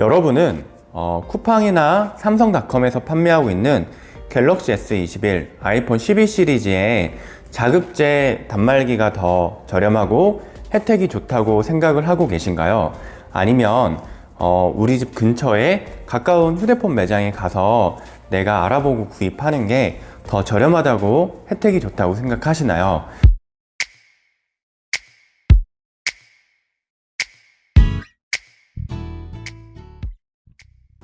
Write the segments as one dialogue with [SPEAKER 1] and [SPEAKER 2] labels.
[SPEAKER 1] 여러분은 어, 쿠팡이나 삼성닷컴에서 판매하고 있는 갤럭시 S21, 아이폰 12 시리즈의 자급제 단말기가 더 저렴하고 혜택이 좋다고 생각을 하고 계신가요? 아니면 어, 우리 집 근처에 가까운 휴대폰 매장에 가서 내가 알아보고 구입하는 게 더 저렴하다고 혜택이 좋다고 생각하시나요?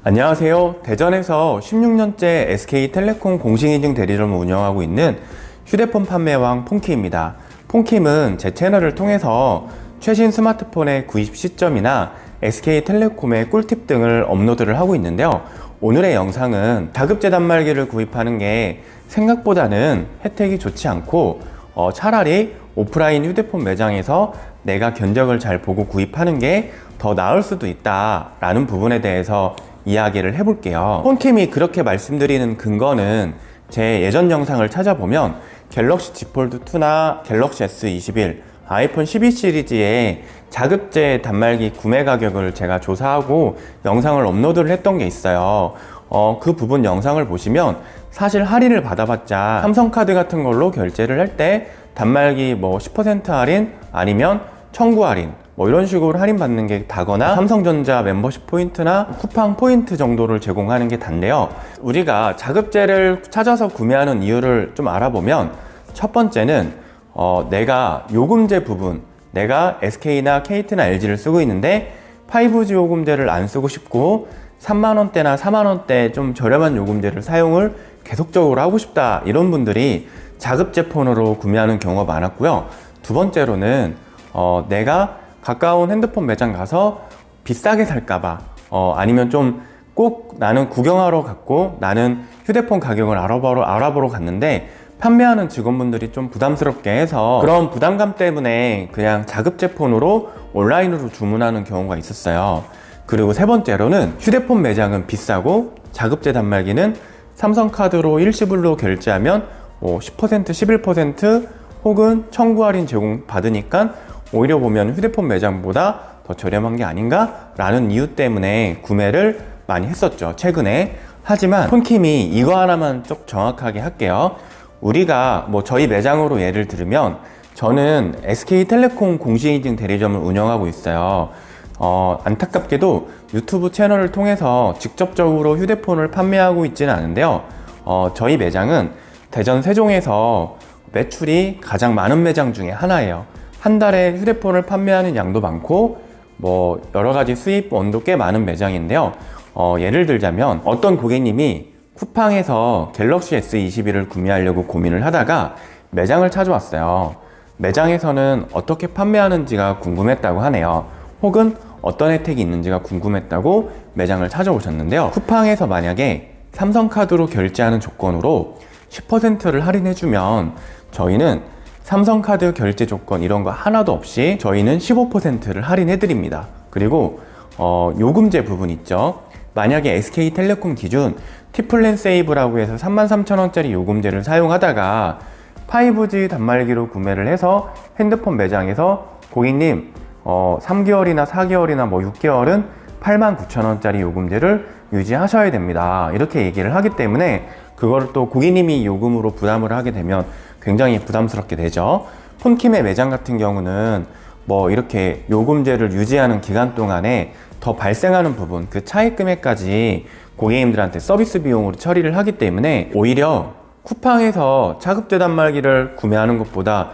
[SPEAKER 1] 안녕하세요. 대전에서 16년째 SK텔레콤 공식인증 대리점을 운영하고 있는 휴대폰 판매왕 폰키입니다. 폰킴은 제 채널을 통해서 최신 스마트폰의 구입 시점이나 SK텔레콤의 꿀팁 등을 업로드를 하고 있는데요. 오늘의 영상은 자급제 단말기를 구입하는 게 생각보다는 혜택이 좋지 않고 어, 차라리 오프라인 휴대폰 매장에서 내가 견적을 잘 보고 구입하는 게 더 나을 수도 있다라는 부분에 대해서 이야기를 해볼게요. 폰캠이 그렇게 말씀드리는 근거는 제 예전 영상을 찾아보면 갤럭시 Z 폴드 2나 갤럭시 S21, 아이폰 12 시리즈의 자급제 단말기 구매 가격을 제가 조사하고 영상을 업로드를 했던 게 있어요. 어, 그 부분 영상을 보시면 사실 할인을 받아봤자 삼성카드 같은 걸로 결제를 할 때 단말기 뭐 10% 할인 아니면 청구 할인 뭐 이런 식으로 할인 받는 게 다거나 삼성전자 멤버십 포인트나 쿠팡 포인트 정도를 제공하는 게 단데요. 우리가 자급제를 찾아서 구매하는 이유를 좀 알아보면 첫 번째는 어, 내가 요금제 부분 내가 SK나 KT나 LG를 쓰고 있는데 5G 요금제를 안 쓰고 싶고 3만원대나 4만원대 좀 저렴한 요금제를 사용을 계속적으로 하고 싶다 이런 분들이 자급제 폰으로 구매하는 경우가 많았고요 두 번째로는 어, 내가 가까운 핸드폰 매장 가서 비싸게 살까봐 어, 아니면 좀 꼭 나는 구경하러 갔고 나는 휴대폰 가격을 알아보러, 알아보러 갔는데 판매하는 직원분들이 좀 부담스럽게 해서 그런 부담감 때문에 그냥 자급제 폰으로 온라인으로 주문하는 경우가 있었어요. 그리고 세 번째로는 휴대폰 매장은 비싸고 자급제 단말기는 삼성카드로 일시불로 결제하면 뭐 10%, 11% 혹은 청구 할인 제공 받으니까 오히려 보면 휴대폰 매장보다 더 저렴한 게 아닌가? 라는 이유 때문에 구매를 많이 했었죠. 최근에. 하지만 폰킴이 이거 하나만 좀 정확하게 할게요. 우리가 뭐 저희 매장으로 예를 들면 저는 SK텔레콤 공식인증 대리점을 운영하고 있어요. 어, 안타깝게도 유튜브 채널을 통해서 직접적으로 휴대폰을 판매하고 있지는 않은데요. 어, 저희 매장은 대전 세종에서 매출이 가장 많은 매장 중에 하나예요. 한 달에 휴대폰을 판매하는 양도 많고 뭐 여러 가지 수입 원도 꽤 많은 매장인데요. 어, 예를 들자면 어떤 고객님이 쿠팡에서 갤럭시 S21을 구매하려고 고민을 하다가 매장을 찾아왔어요. 매장에서는 어떻게 판매하는지가 궁금했다고 하네요. 혹은 어떤 혜택이 있는지가 궁금했다고 매장을 찾아오셨는데요. 쿠팡에서 만약에 삼성카드로 결제하는 조건으로 10%를 할인해주면 저희는 삼성카드 결제 조건 이런 거 하나도 없이 저희는 15%를 할인해드립니다. 그리고 어, 요금제 부분 있죠. 만약에 SK텔레콤 기준 티플랜 세이브라고 해서 33,000원짜리 요금제를 사용하다가 5G 단말기로 구매를 해서 핸드폰 매장에서 고객님 어, 3개월이나 4개월이나 뭐 6개월은 89,000원짜리 요금제를 유지하셔야 됩니다. 이렇게 얘기를 하기 때문에 그거를 또 고객님이 요금으로 부담을 하게 되면 굉장히 부담스럽게 되죠. 폰킴의 매장 같은 경우는 뭐 이렇게 요금제를 유지하는 기간 동안에 더 발생하는 부분, 그 차액 금액까지 고객님들한테 서비스 비용으로 처리를 하기 때문에 오히려 쿠팡에서 차급제 단말기를 구매하는 것보다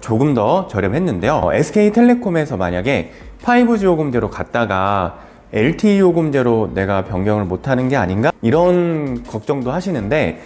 [SPEAKER 1] 조금 더 저렴했는데요. SK텔레콤에서 만약에 5G 요금제로 갔다가 LTE 요금제로 내가 변경을 못하는 게 아닌가? 이런 걱정도 하시는데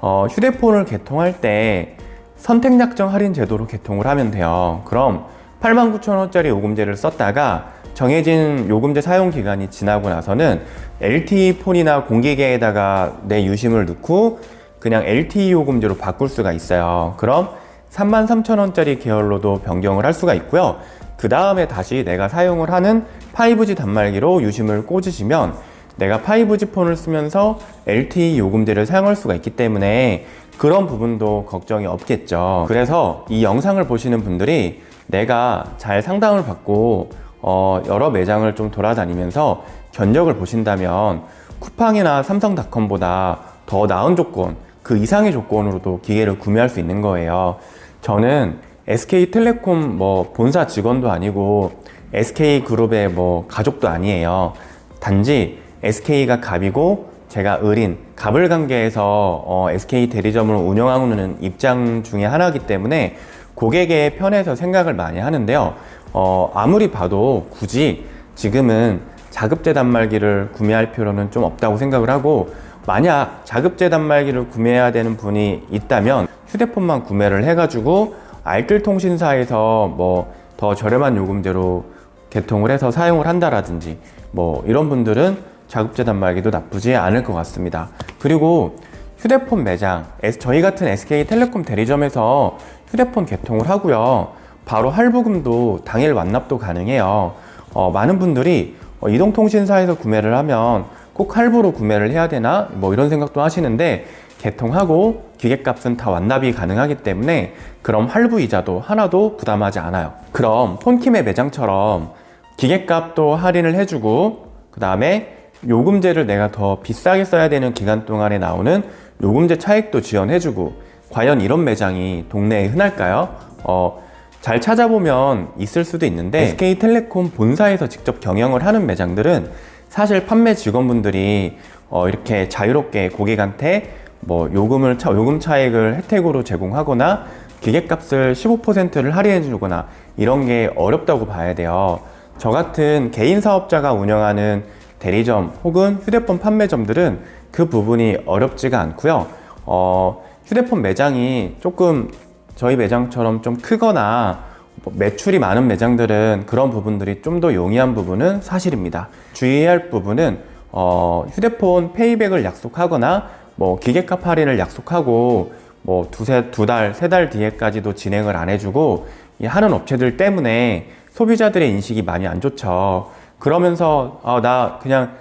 [SPEAKER 1] 어, 휴대폰을 개통할 때 선택약정 할인 제도로 개통을 하면 돼요. 그럼 89,000원짜리 요금제를 썼다가 정해진 요금제 사용 기간이 지나고 나서는 LTE 폰이나 공기계에다가 내 유심을 넣고 그냥 LTE 요금제로 바꿀 수가 있어요. 그럼 33,000원짜리 계열로도 변경을 할 수가 있고요. 그 다음에 다시 내가 사용을 하는 5G 단말기로 유심을 꽂으시면 내가 5G 폰을 쓰면서 LTE 요금제를 사용할 수가 있기 때문에 그런 부분도 걱정이 없겠죠. 그래서 이 영상을 보시는 분들이 내가 잘 상담을 받고 어, 여러 매장을 좀 돌아다니면서 견적을 보신다면 쿠팡이나 삼성닷컴보다 더 나은 조건, 그 이상의 조건으로도 기계를 구매할 수 있는 거예요. 저는 SK텔레콤 뭐 본사 직원도 아니고 SK그룹의 뭐 가족도 아니에요. 단지 SK가 갑이고 제가 을인 갑을 관계에서 어, SK 대리점을 운영하고 있는 입장 중에 하나이기 때문에 고객의 편에서 생각을 많이 하는데요. 어, 아무리 봐도 굳이 지금은 자급제 단말기를 구매할 필요는 좀 없다고 생각을 하고 만약 자급제 단말기를 구매해야 되는 분이 있다면 휴대폰만 구매를 해가지고 알뜰 통신사에서 뭐 더 저렴한 요금제로 개통을 해서 사용을 한다라든지 뭐 이런 분들은 자급제 단말기도 나쁘지 않을 것 같습니다. 그리고 휴대폰 매장, 저희 같은 SK텔레콤 대리점에서 휴대폰 개통을 하고요. 바로 할부금도 당일 완납도 가능해요. 어, 많은 분들이 어, 이동통신사에서 구매를 하면 꼭 할부로 구매를 해야 되나? 뭐 이런 생각도 하시는데 개통하고 기계값은 다 완납이 가능하기 때문에 그럼 할부 이자도 하나도 부담하지 않아요. 그럼 폰킴의 매장처럼 기계값도 할인을 해주고 그 다음에 요금제를 내가 더 비싸게 써야 되는 기간 동안에 나오는 요금제 차익도 지원해주고 과연 이런 매장이 동네에 흔할까요? 어, 잘 찾아보면 있을 수도 있는데 SK텔레콤 본사에서 직접 경영을 하는 매장들은 사실 판매 직원분들이 어, 이렇게 자유롭게 고객한테 뭐 요금을 차, 요금 차익을 혜택으로 제공하거나 기계값을 15%를 할인해 주거나 이런 게 어렵다고 봐야 돼요. 저 같은 개인 사업자가 운영하는 대리점 혹은 휴대폰 판매점들은 그 부분이 어렵지가 않고요. 어, 휴대폰 매장이 조금 저희 매장처럼 좀 크거나 뭐 매출이 많은 매장들은 그런 부분들이 좀 더 용이한 부분은 사실입니다. 주의해야 할 부분은 어, 휴대폰 페이백을 약속하거나 뭐 기계값 할인을 약속하고 뭐 두세 두 달, 세 달 뒤에까지도 진행을 안 해주고 이 하는 업체들 때문에 소비자들의 인식이 많이 안 좋죠. 그러면서 아, 나 그냥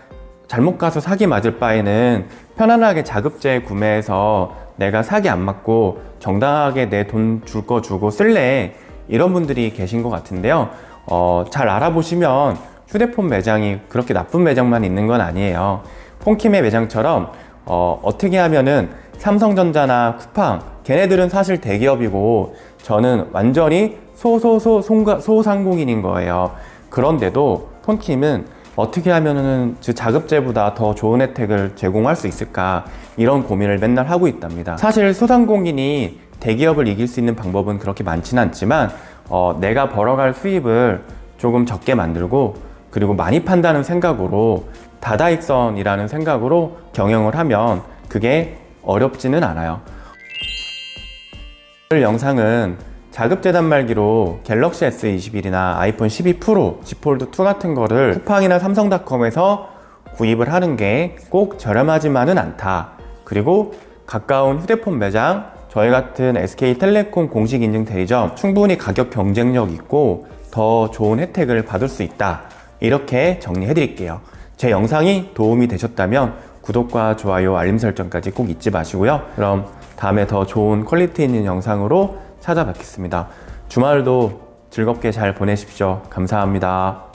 [SPEAKER 1] 잘못 가서 사기 맞을 바에는 편안하게 자급제 구매해서 내가 사기 안 맞고 정당하게 내 돈 줄 거 주고 쓸래 이런 분들이 계신 것 같은데요. 어, 잘 알아보시면 휴대폰 매장이 그렇게 나쁜 매장만 있는 건 아니에요. 폰킴의 매장처럼 어, 어떻게 하면은 삼성전자나 쿠팡 걔네들은 사실 대기업이고 저는 완전히 소소소 소상공인인 거예요. 그런데도 폰킴은 어떻게 하면은 그 자급제보다 더 좋은 혜택을 제공할 수 있을까 이런 고민을 맨날 하고 있답니다. 사실 소상공인이 대기업을 이길 수 있는 방법은 그렇게 많지는 않지만 어, 내가 벌어갈 수입을 조금 적게 만들고 그리고 많이 판다는 생각으로 다다익선이라는 생각으로 경영을 하면 그게 어렵지는 않아요. 오늘 영상은 자급제 단말기로 갤럭시 S21이나 아이폰 12 프로, Z 폴드 2 같은 거를 쿠팡이나 삼성닷컴에서 구입을 하는 게 꼭 저렴하지만은 않다. 그리고 가까운 휴대폰 매장, 저희 같은 SK텔레콤 공식 인증 대리점 충분히 가격 경쟁력 있고 더 좋은 혜택을 받을 수 있다. 이렇게 정리해 드릴게요. 제 영상이 도움이 되셨다면 구독과 좋아요, 알림 설정까지 꼭 잊지 마시고요. 그럼 다음에 더 좋은 퀄리티 있는 영상으로 찾아뵙겠습니다. 주말도 즐겁게 잘 보내십시오. 감사합니다.